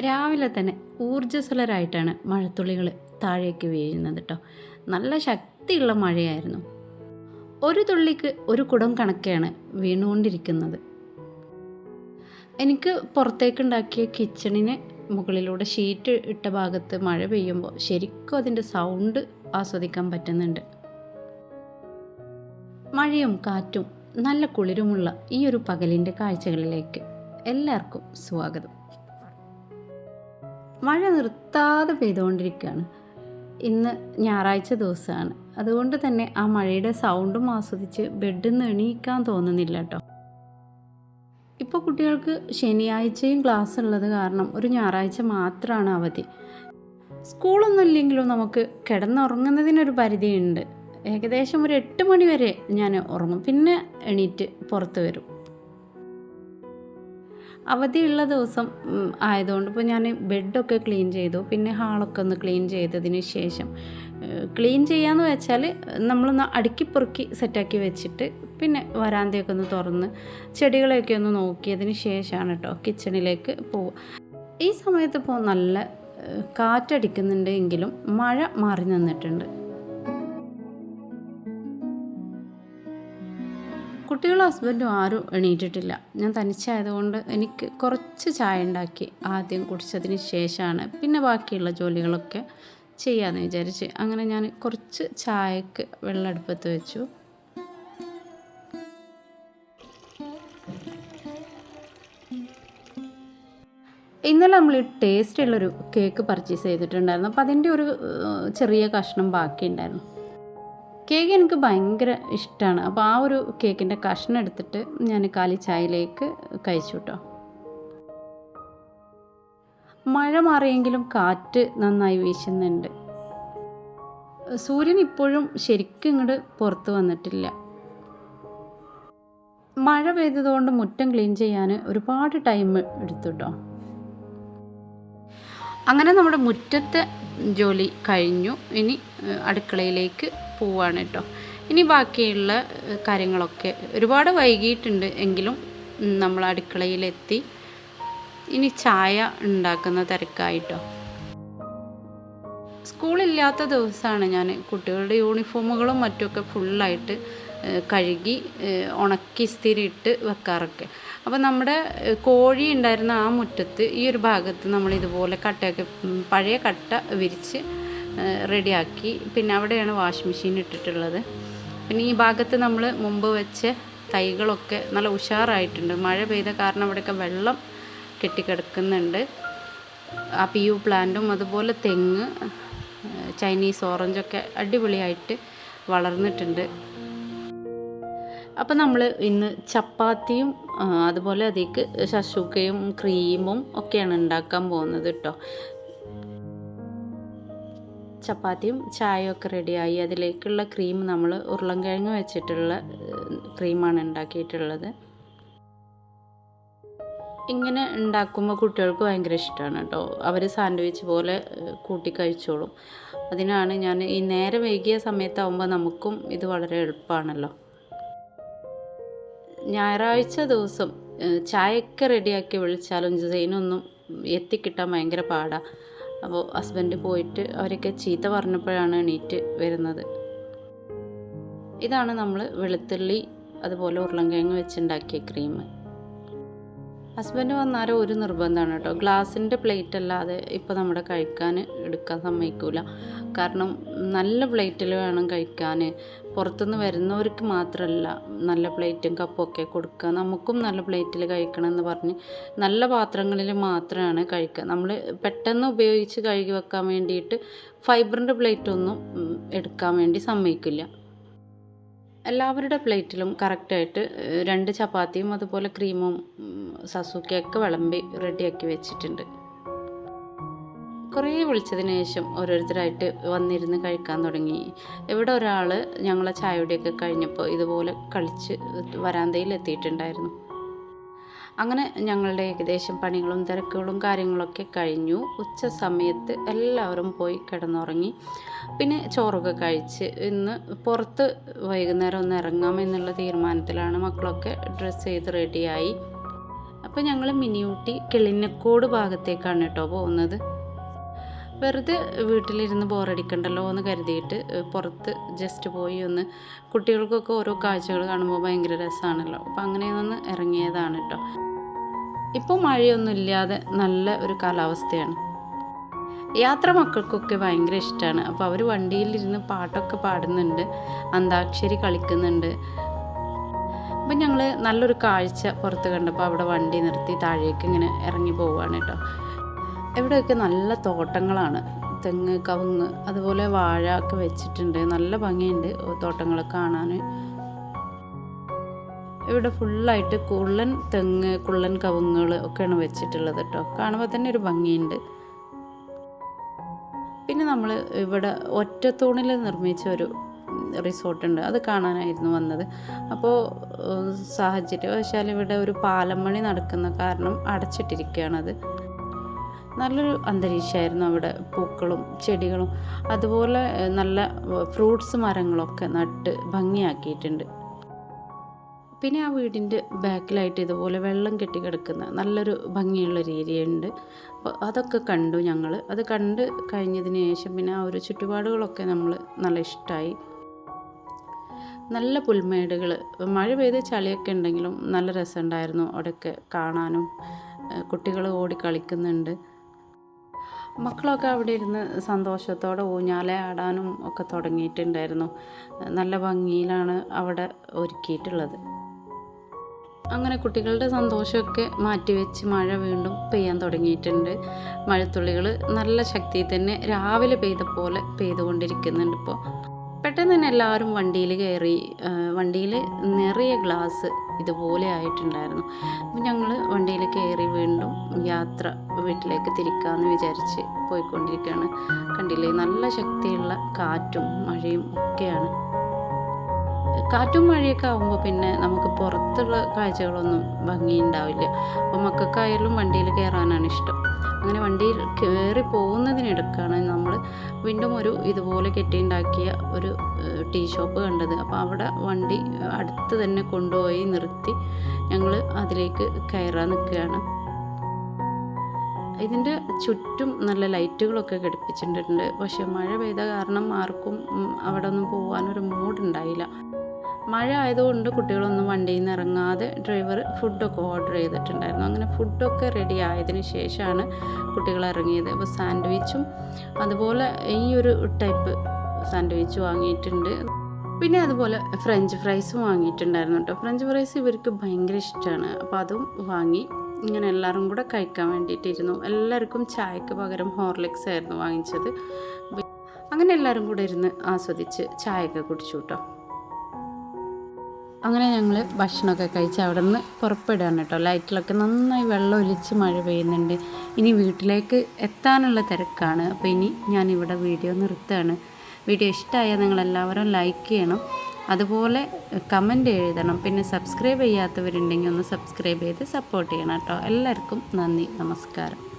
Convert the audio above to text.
രാവിലെ തന്നെ ഊർജസ്വലരായിട്ടാണ് മഴത്തുള്ളികൾ താഴേക്ക് വീഴുന്നത് കേട്ടോ നല്ല ശക്തിയുള്ള മഴയായിരുന്നു. ഒരു തുള്ളിക്ക് ഒരു കുടം കണക്കെയാണ് വീണുകൊണ്ടിരിക്കുന്നത്. എനിക്ക് പുറത്തേക്കുണ്ടാക്കിയ കിച്ചണിന് മുകളിലൂടെ ഷീറ്റ് ഇട്ട ഭാഗത്ത് മഴ പെയ്യുമ്പോൾ ശരിക്കും അതിന്റെ സൗണ്ട് ആസ്വദിക്കാൻ പറ്റുന്നുണ്ട്. മഴയും കാറ്റും നല്ല കുളിരുമുള്ള ഈ ഒരു പകലിന്റെ കാഴ്ചകളിലേക്ക് എല്ലാവർക്കും സ്വാഗതം. മഴ നിർത്താതെ പെയ്തുകൊണ്ടിരിക്കുകയാണ്. ഇന്ന് ഞായറാഴ്ച ദിവസമാണ്. അതുകൊണ്ട് തന്നെ ആ മഴയുടെ സൗണ്ടും ആസ്വദിച്ച് ബെഡിൽ നിന്ന് എണീക്കാൻ തോന്നുന്നില്ല കേട്ടോ. ഇപ്പോൾ കുട്ടികൾക്ക് ശനിയാഴ്ചയും ക്ലാസ് ഉള്ളത് കാരണം ഒരു ഞായറാഴ്ച മാത്രമാണ് അവധി. സ്കൂളൊന്നും ഇല്ലെങ്കിലും നമുക്ക് കിടന്നുറങ്ങുന്നതിനൊരു പരിധിയുണ്ട്. ഏകദേശം ഒരു എട്ട് മണി വരെ ഞാൻ ഉറങ്ങും. പിന്നെ എണീറ്റ് പുറത്ത് വരും. അവധിയുള്ള ദിവസം ആയതുകൊണ്ട് ഇപ്പോൾ ഞാൻ ബെഡൊക്കെ ക്ലീൻ ചെയ്തു. പിന്നെ ഹാളൊക്കെ ഒന്ന് ക്ലീൻ ചെയ്തതിന് ശേഷം ക്ലീൻ ചെയ്യാന്ന് വെച്ചാൽ നമ്മളൊന്ന് അടുക്കി പെറുക്കി സെറ്റാക്കി വെച്ചിട്ട് പിന്നെ വരാന്തയൊക്കെ ഒന്ന് തുറന്ന് ചെടികളെയൊക്കെ ഒന്ന് നോക്കിയതിന് ശേഷമാണ് കേട്ടോ കിച്ചണിലേക്ക് പോവുക. ഈ സമയത്ത് ഇപ്പോൾ നല്ല കാറ്റടിക്കുന്നുണ്ട് എങ്കിലും മഴ മാറി നിന്നിട്ടുണ്ട്. കുട്ടികളും ഹസ്ബൻഡും ആരും എണീറ്റിട്ടില്ല. ഞാൻ തനിച്ചായതുകൊണ്ട് എനിക്ക് കുറച്ച് ചായ ഉണ്ടാക്കി ആദ്യം കുടിച്ചതിന് ശേഷമാണ് പിന്നെ ബാക്കിയുള്ള ജോലികളൊക്കെ ചെയ്യാമെന്ന് വിചാരിച്ച് അങ്ങനെ ഞാൻ കുറച്ച് ചായക്ക് വെള്ളം അടുപ്പത്ത് വെച്ചു. ഇന്നലെ നമ്മൾ ടേസ്റ്റ് ഉള്ളൊരു കേക്ക് പർച്ചേസ് ചെയ്തിട്ടുണ്ടായിരുന്നു. അപ്പോൾ അതിന്റെ ഒരു ചെറിയ കഷ്ണം ബാക്കിയുണ്ടായിരുന്നു. കേക്ക് എനിക്ക് ഭയങ്കര ഇഷ്ടമാണ് അപ്പോൾ ആ ഒരു കേക്കിന്റെ കഷ്ണം എടുത്തിട്ട് ഞാൻ കാലി ചായയിലേക്ക് കഴിച്ചു കേട്ടോ മഴ മാറിയെങ്കിലും കാറ്റ് നന്നായി വീശുന്നുണ്ട്. സൂര്യൻ ഇപ്പോഴും ശരിക്കും ഇങ്ങോട്ട് പുറത്ത് വന്നിട്ടില്ല. മഴ പെയ്തതുകൊണ്ട് മുറ്റം ക്ലീൻ ചെയ്യാൻ ഒരുപാട് ടൈം എടുത്തു കേട്ടോ അങ്ങനെ നമ്മുടെ മുറ്റത്തെ ജോലി കഴിഞ്ഞു. ഇനി അടുക്കളയിലേക്ക് പോവാണ് കേട്ടോ ഇനി ബാക്കിയുള്ള കാര്യങ്ങളൊക്കെ ഒരുപാട് വൈകിയിട്ടുണ്ട് എങ്കിലും നമ്മൾ അടുക്കളയിലെത്തി ഇനി ചായ ഉണ്ടാക്കുന്ന തിരക്കായിട്ടോ. സ്കൂളില്ലാത്ത ദിവസമാണ് ഞാൻ കുട്ടികളുടെ യൂണിഫോമുകളും മറ്റുമൊക്കെ ഫുള്ളായിട്ട് കഴുകി ഉണക്കി സ്ഥിരിയിട്ട് വെക്കാറൊക്കെ. അപ്പോൾ നമ്മുടെ കോഴി ഉണ്ടായിരുന്ന ആ മുറ്റത്ത് ഈ ഒരു ഭാഗത്ത് നമ്മൾ ഇതുപോലെ കട്ടയൊക്കെ പഴയ കട്ട വിരിച്ച് റെഡിയാക്കി. പിന്നെ അവിടെയാണ് വാഷ് മെഷീൻ ഇട്ടിട്ടുള്ളത്. പിന്നെ ഈ ഭാഗത്ത് നമ്മൾ മുമ്പ് വെച്ച തൈകളൊക്കെ നല്ല ഉഷാറായിട്ടുണ്ട്. മഴ പെയ്ത കാരണം അവിടെയൊക്കെ വെള്ളം കെട്ടിക്കിടക്കുന്നുണ്ട്. ആ പി യു പ്ലാന്റും അതുപോലെ തെങ്ങ് ചൈനീസ് ഓറഞ്ചൊക്കെ അടിപൊളിയായിട്ട് വളർന്നിട്ടുണ്ട്. അപ്പോൾ നമ്മൾ ഇന്ന് ചപ്പാത്തിയും അതുപോലെ അതിലേക്ക് ശശുക്കയും ക്രീമും ഒക്കെയാണ് ഉണ്ടാക്കാൻ പോകുന്നത് കേട്ടോ ചപ്പാത്തിയും ചായയും ഒക്കെ റെഡിയായി. അതിലേക്കുള്ള ക്രീം നമ്മൾ ഉരുളൻകിഴങ്ങ് വെച്ചിട്ടുള്ള ക്രീമാണ് ഉണ്ടാക്കിയിട്ടുള്ളത്. ഇങ്ങനെ ഉണ്ടാക്കുമ്പോൾ കുട്ടികൾക്ക് ഭയങ്കര ഇഷ്ടമാണ് കേട്ടോ. അവർ സാൻഡ്വിച്ച് പോലെ കൂട്ടി കഴിച്ചോളും. അതിനാണ് ഞാൻ ഈ നേരെ വൈകിയ സമയത്താവുമ്പോൾ നമുക്കും ഇത് വളരെ എളുപ്പമാണല്ലോ ഞായറാഴ്ച ദിവസം ചായയൊക്കെ റെഡിയാക്കി വിളിച്ചാലും ജസൈനൊന്നും എത്തിക്കിട്ടാൻ ഭയങ്കര പാടാണ് അപ്പോൾ ഹസ്ബൻഡ് പോയിട്ട് അവരൊക്കെ ചീത്ത പറഞ്ഞപ്പോഴാണ് എണീറ്റ് വരുന്നത്. ഇതാണ് നമ്മൾ വെളുത്തുള്ളി അതുപോലെ ഉരുളൻകിഴങ്ങ് വെച്ചുണ്ടാക്കിയ ക്രീം ഹസ്ബൻഡ് വന്നാലും ഒരു നിർബന്ധമാണ് കേട്ടോ. ഗ്ലാസിന്റെ പ്ലേറ്റ് അല്ലാതെ ഇപ്പോൾ നമ്മുടെ കഴിക്കാൻ എടുക്കാൻ സമ്മതിക്കില്ല കാരണം നല്ല പ്ലേറ്റിൽ വേണം കഴിക്കാൻ പുറത്തുനിന്ന് വരുന്നവർക്ക് മാത്രമല്ല നല്ല പ്ലേറ്റും കപ്പും ഒക്കെ കൊടുക്കുക നമുക്കും നല്ല പ്ലേറ്റിൽ കഴിക്കണം എന്ന് പറഞ്ഞ് നല്ല പാത്രങ്ങളിൽ മാത്രമാണ് കഴിക്കുക നമ്മൾ പെട്ടെന്ന് ഉപയോഗിച്ച് കഴുകി വെക്കാൻ വേണ്ടിയിട്ട് ഫൈബറിന്റെ പ്ലേറ്റൊന്നും എടുക്കാൻ വേണ്ടി സമ്മതിക്കില്ല. എല്ലാവരുടെ പ്ലേറ്റിലും കറക്റ്റായിട്ട് രണ്ട് ചപ്പാത്തിയും അതുപോലെ ക്രീമും ഉം, വിളമ്പി റെഡിയാക്കി വെച്ചിട്ടുണ്ട്. കുറേ വിളിച്ചതിന് ശേഷം ഓരോരുത്തരായിട്ട് വന്നിരുന്ന് കഴിക്കാൻ തുടങ്ങി. ഇവിടെ ഒരാൾ ഞങ്ങളെ ചായയുടെയൊക്കെ കഴിഞ്ഞപ്പോൾ ഇതുപോലെ കളിച്ച് വരാന്തയിൽ എത്തിയിട്ടുണ്ടായിരുന്നു. അങ്ങനെ ഞങ്ങളുടെ ഏകദേശം പണികളും തിരക്കുകളും കാര്യങ്ങളൊക്കെ കഴിഞ്ഞു. ഉച്ച സമയത്ത് എല്ലാവരും പോയി കിടന്നുറങ്ങി. പിന്നെ ചോറൊക്കെ കഴിച്ച് ഇന്ന് പുറത്ത് വൈകുന്നേരം ഒന്ന് ഇറങ്ങാം എന്നുള്ള തീരുമാനത്തിലാണ് മക്കളൊക്കെ ഡ്രസ്സ് ചെയ്ത് റെഡിയായി അപ്പോൾ ഞങ്ങൾ മിനിയൂട്ടി കിളിനക്കോട് ഭാഗത്തേക്കാണ് കേട്ടോ പോകുന്നത്. വെറുതെ വീട്ടിലിരുന്ന് ബോറടിക്കണ്ടല്ലോ എന്ന് കരുതിയിട്ട് പുറത്ത് ജസ്റ്റ് പോയി ഒന്ന് കുട്ടികൾക്കൊക്കെ ഓരോ കാഴ്ചകൾ കാണുമ്പോൾ ഭയങ്കര രസമാണല്ലോ അപ്പോൾ അങ്ങനെ ഒന്ന് ഇറങ്ങിയതാണ് കേട്ടോ ഇപ്പോൾ മഴയൊന്നും ഇല്ലാതെ നല്ല ഒരു കാലാവസ്ഥയാണ്. യാത്ര മക്കൾക്കൊക്കെ ഭയങ്കര ഇഷ്ടമാണ് അപ്പോൾ അവർ വണ്ടിയിലിരുന്ന് പാട്ടൊക്കെ പാടുന്നുണ്ട് അന്താക്ഷരി കളിക്കുന്നുണ്ട്. അപ്പം ഞങ്ങൾ നല്ലൊരു കാഴ്ച പുറത്ത് കണ്ടപ്പോൾ അവിടെ വണ്ടി നിർത്തി താഴേക്ക് ഇങ്ങനെ ഇറങ്ങി പോവുകയാണ് കേട്ടോ ഇവിടെയൊക്കെ നല്ല തോട്ടങ്ങളാണ്. തെങ്ങ് കവുങ്ങ് അതുപോലെ വാഴ ഒക്കെ വെച്ചിട്ടുണ്ട്. നല്ല ഭംഗിയുണ്ട് തോട്ടങ്ങളൊക്കെ കാണാൻ ഇവിടെ ഫുള്ളായിട്ട് കുള്ളൻ തെങ്ങ് കുള്ളൻ കവുങ്ങുകൾ ഒക്കെയാണ് വെച്ചിട്ടുള്ളത് കേട്ടോ. കാണുമ്പോൾ തന്നെ ഒരു ഭംഗിയുണ്ട്. പിന്നെ നമ്മൾ ഇവിടെ ഒറ്റത്തൂണിൽ നിർമ്മിച്ച ഒരു റിസോർട്ടുണ്ട് അത് കാണാനായിരുന്നു വന്നത്. അപ്പോൾ സാഹചര്യം സാഹചര്യവശാൽ ഇവിടെ ഒരു പാലം പണി നടക്കുന്ന കാരണം അടച്ചിട്ടിരിക്കുകയാണത്. നല്ലൊരു അന്തരീക്ഷമായിരുന്നു അവിടെ പൂക്കളും ചെടികളും. അതുപോലെ നല്ല ഫ്രൂട്ട്സ് മരങ്ങളൊക്കെ നട്ട് ഭംഗിയാക്കിയിട്ടുണ്ട്. പിന്നെ ആ വീടിന്റെ ബാക്കിലായിട്ട് ഇതുപോലെ വെള്ളം കെട്ടി കിടക്കുന്ന നല്ലൊരു ഭംഗിയുള്ള ഏരിയ ഉണ്ട് അപ്പോൾ അതൊക്കെ കണ്ടു ഞങ്ങൾ അത് കണ്ട് കഴിഞ്ഞതിന് ശേഷം പിന്നെ ആ ഒരു ചുറ്റുപാടുകളൊക്കെ നമ്മൾ നല്ല ഇഷ്ടമായി നല്ല പുൽമേടുകൾ മഴ പെയ്ത് ചളിയൊക്കെ ഉണ്ടെങ്കിലും നല്ല രസമുണ്ടായിരുന്നു അവിടെയൊക്കെ കാണാനും. കുട്ടികൾ ഓടി കളിക്കുന്നുണ്ട്. മക്കളൊക്കെ അവിടെ ഇരുന്ന് സന്തോഷത്തോടെ ഊഞ്ഞാല ആടാനും ഒക്കെ തുടങ്ങിയിട്ടുണ്ടായിരുന്നു. നല്ല ഭംഗിയിലാണ് അവിടെ ഒരുക്കിയിട്ടുള്ളത്. അങ്ങനെ കുട്ടികളുടെ സന്തോഷമൊക്കെ മാറ്റിവെച്ച് മഴ വീണ്ടും പെയ്യാൻ തുടങ്ങിയിട്ടുണ്ട്. മഴത്തുള്ളികൾ നല്ല ശക്തിയിൽ തന്നെ രാവിലെ പെയ്ത പോലെ പെയ്തുകൊണ്ടിരിക്കുന്നുണ്ട് ഇപ്പോൾ പെട്ടെന്ന് തന്നെ എല്ലാവരും വണ്ടിയിൽ കയറി വണ്ടിയിൽ നിറയെ ഗ്ലാസ് ഇതുപോലെ ആയിട്ടുണ്ടായിരുന്നു. അപ്പം ഞങ്ങൾ വണ്ടിയിൽ കയറി വീണ്ടും യാത്ര വീട്ടിലേക്ക് തിരിക്കാമെന്ന് വിചാരിച്ച് പോയിക്കൊണ്ടിരിക്കുകയാണ്. കണ്ടില്ലേ? നല്ല ശക്തിയുള്ള കാറ്റും മഴയും ഒക്കെയാണ്. കാറ്റും മഴയൊക്കെ ആകുമ്പോൾ പിന്നെ നമുക്ക് പുറത്തുള്ള കാഴ്ചകളൊന്നും ഭംഗിയുണ്ടാവില്ല. അപ്പോൾ മക്കൾക്കായാലും വണ്ടിയിൽ കയറാനാണ് ഇഷ്ടം. അങ്ങനെ വണ്ടിയിൽ കയറി പോകുന്നതിനിടക്കാണ് നമ്മൾ വീണ്ടും ഒരു ഇതുപോലെ കെട്ടിയുണ്ടാക്കിയ ഒരു ടീ ഷോപ്പ് കണ്ടത്. അപ്പോൾ അവിടെ വണ്ടി അടുത്ത് തന്നെ കൊണ്ടുപോയി നിർത്തി ഞങ്ങൾ അതിലേക്ക് കയറാൻ നിൽക്കുകയാണ്. ഇതിന്റെ ചുറ്റും നല്ല ലൈറ്റുകളൊക്കെ ഘടിപ്പിച്ചിട്ടുണ്ട്. പക്ഷെ മഴ പെയ്ത കാരണം ആർക്കും അവിടെ ഒന്നും പോകാനൊരു മൂഡുണ്ടായില്ല. മഴ ആയതുകൊണ്ട് കുട്ടികളൊന്നും വണ്ടിയിൽ നിന്ന് ഇറങ്ങാതെ ഡ്രൈവർ ഫുഡൊക്കെ ഓർഡർ ചെയ്തിട്ടുണ്ടായിരുന്നു. അങ്ങനെ ഫുഡൊക്കെ റെഡി ആയതിന് ശേഷമാണ് കുട്ടികൾ ഇറങ്ങിയത്. അപ്പോൾ സാൻഡ്വിച്ചും അതുപോലെ ഈ ഒരു ടൈപ്പ് സാൻഡ്വിച്ച് വാങ്ങിയിട്ടുണ്ട്. പിന്നെ അതുപോലെ ഫ്രഞ്ച് ഫ്രൈസും വാങ്ങിയിട്ടുണ്ടായിരുന്നു കേട്ടോ. ഫ്രഞ്ച് ഫ്രൈസ് ഇവർക്ക് ഭയങ്കര ഇഷ്ടമാണ്. അപ്പോൾ അതും വാങ്ങി ഇങ്ങനെ എല്ലാവരും കൂടെ കഴിക്കാൻ വേണ്ടിയിട്ടിരുന്നു. എല്ലാവർക്കും ചായക്ക് പകരം ഹോർലിക്സ് ആയിരുന്നു വാങ്ങിച്ചത്. അങ്ങനെ എല്ലാവരും കൂടെ ഇരുന്ന് ആസ്വദിച്ച് ചായയൊക്കെ കുടിച്ചു കേട്ടോ. അങ്ങനെ ഞങ്ങൾ ഭക്ഷണമൊക്കെ കഴിച്ച് അവിടെ നിന്ന് പുറപ്പെടുകയാണ് കേട്ടോ. ലൈറ്റിലൊക്കെ നന്നായി വെള്ളം ഒലിച്ച് മഴ പെയ്യുന്നുണ്ട്. ഇനി വീട്ടിലേക്ക് എത്താനുള്ള തിരക്കാണ്. അപ്പോൾ ഇനി ഞാൻ ഇവിടെ വീഡിയോ നിർത്തുകയാണ്. വീഡിയോ ഇഷ്ടമായാൽ നിങ്ങളെല്ലാവരും ലൈക്ക് ചെയ്യണം. അതുപോലെ കമന്റ് എഴുതണം. പിന്നെ സബ്സ്ക്രൈബ് ചെയ്യാത്തവരുണ്ടെങ്കിൽ ഒന്ന് സബ്സ്ക്രൈബ് ചെയ്ത് സപ്പോർട്ട് ചെയ്യണം കേട്ടോ. എല്ലാവർക്കും നന്ദി. നമസ്കാരം.